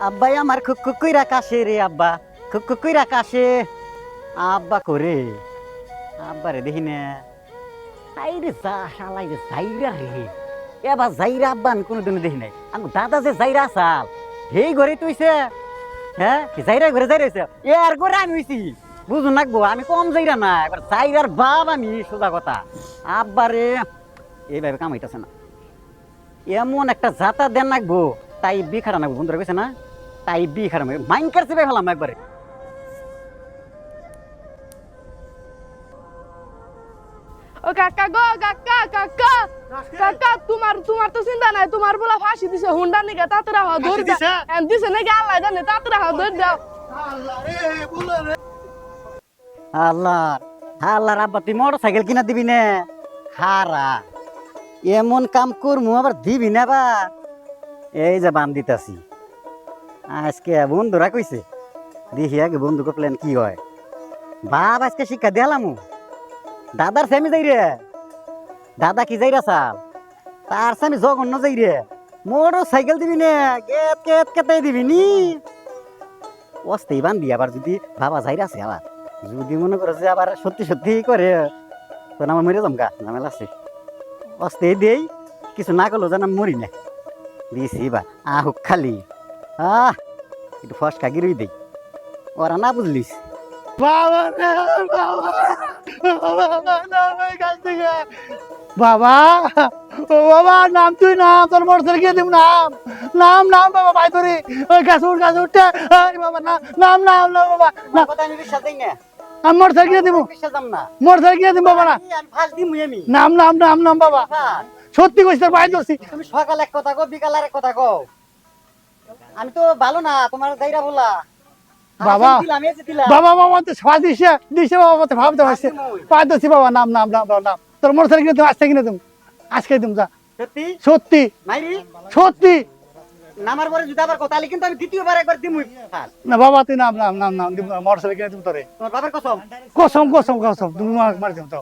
আব্বাই আমার রে আব্বা খুক আব্বা করে? আব্বা রে দেখি যা আব্বা, আমি যে হেই তুইছে হ্যাঁ ঘরে আমি আমি কম যাইরা না। এবার বাপ আমি, সোজা কথা। আব্বা রে এইভাবে কামাইতেছে না। এমন একটা জাতা দেন নাকবো তাই বি খারাপ নাকবো বন্ধুরা কইছে না? তাই বি খারাপ মাইন কারছে ফেলাম একবারে। ও কাকা গো কাকা কাকা কাকা তোমার তোমার তো চিন্তা নাই তোমার বলা ফাঁসি দিছে হুন্ডা নিকে তাতরা হওয়া ধরে দিছে? দাও এম দিছে নাকি আল্লাহ জানে তাতরা হওয়া ধরে দাও আল্লাহ আল্লাহ আব্বা তুই মোটর সাইকেল কিনা দিবি না? হারা এমন কাম করমু, আবার দিবি না বা? এই যে বান দিতাছি। আজকে বন্ধুরা কইছে, দেখি আগে বন্ধুকে প্ল্যান কি হয়। বাপ আজকে শিক্ষা দিলামু দাদার স্যামি যাই রে। দাদা কি যাই রে সাল তার স্যামি জঘন্য যাই রে। মোটর সাইকেল দিবি না, কেত কেত কেতাই দিবি নি? অস্তেই বান্ধি আবার যদি বাবা যাই আছে আবার যদি মনে করে যে আবার সত্যি সত্যি করে, তখন আমার মরে যাম গা আছে। অস্তে দেই কিছু না করল যেন আমি মরি না। দিয়েছি বা আহুক খালি। আহ একটু ফসকা গিরুই দেই। ওরা না বুঝলিস। বাবা ও বাবা নাম তুই নাম তোর মোটরসাইকেল গিয়ে দিব নাম। নাম নাম বাবা ভাই তোরে। ওই গাছ উঠ গাছ উঠতে বাবা নাম নাম নাম নাম বাবা না। কথা বিশ্বাস দেই না। আমি মোটরসাইকেল গিয়ে দিব। মোটরসাইকেল গিয়ে দিব বাবা। না নাম নাম নাম নাম বাবা। সত্যি কইছি তোর ভাই ধরছি তুমি সকালে এক কথা কও বিকালে এক কথা কও। আমি তো ভালো না তোমার যাইরা বলা। বাবা। বাবা বাবা তো সবাই দিছে দিছে বাবা তো ভাবতে পারছে পাঁচ ধরছি বাবা নাম নাম নাম নাম তোর তুমি কিনে তুমি আজকে তুমি যা। সত্যি? সত্যি। সত্যি। নামার পরে যদি আবার কথা কিন্তু আমি দ্বিতীয়বার একবার দিমুই না বাবা তুই নাম নাম নাম নাম মোটরসাইকেল কিনে তুমি তোরে? তোমার বাবার কসম? কসম কসম কসম তুমি মার দিম তো।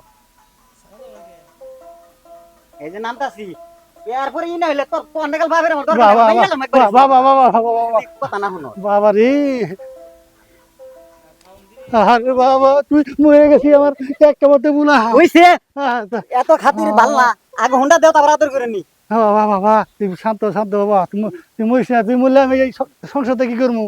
এই যে নামতাছি এরপরে ই না হইলে তোর পন্ডাকাল ভাবের আমার দরকার বাবা। বাবা বাবা বাবা কথা না শুনো। বাবা রে। আরে বাবা তুই মরে গেছি আমার মতে বুলা হইছে? এত খাতির ভালো না আগে হুন্ডা দেও তারপর আদর করে নি। বাবা বাবা তুই শান্ত শান্ত বাবা তুমি তুই মরিস না তুই মরলে আমি এই সংসারটা কি করব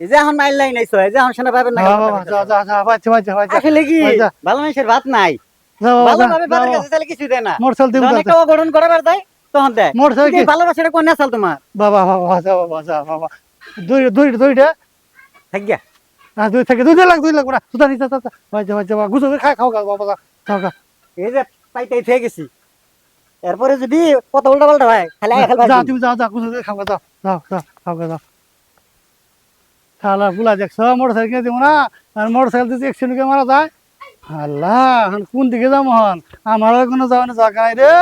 এই যে এখন মাইল নাইছো এই যে এখন শোনা পাবেন না বাবা যা যা যা বাচ্চা বাচ্চা বাচ্চা। আসলে কি। ভালো মানুষের ভাত নাই। যা বাবা ভালো যা ভাবে ভাতের কাছে তাহলে কিছু দেয় না। মোটরসাইকেল দিব যখন একটা করাবার দেয় তখন দেয়। মোটরসাইকেল এই ভালোবাসাটা কোন নেশাল তোমার? বাবা বাবা যা বাবা যা বাবা। দুই দুই দুইটা? থাক গিয়া। হ্যাঁ দুই থেকে দুই লাখ দুই লাখ না সুতা নিতা বাচ্চা বাচ্চা গুছো খাই খাও গা বাবা খাও গা এই যে পাইতে থেকে গেছি। এরপরে যদি কত উল্টা পাল্টা হয় খালি আয় খালি যা তুমি যাও যা গুছো খাও যা যাও যাও যাও খাও যা। যাও শালা বুলা দেখছ মোটরসাইকেল দিব না আর মোটরসাইকেল যদি একশো মারা যায়? আল্লাহ কোন দিকে যাব হন আমারও কোনো যাওয়ার জায়গা নাই রে।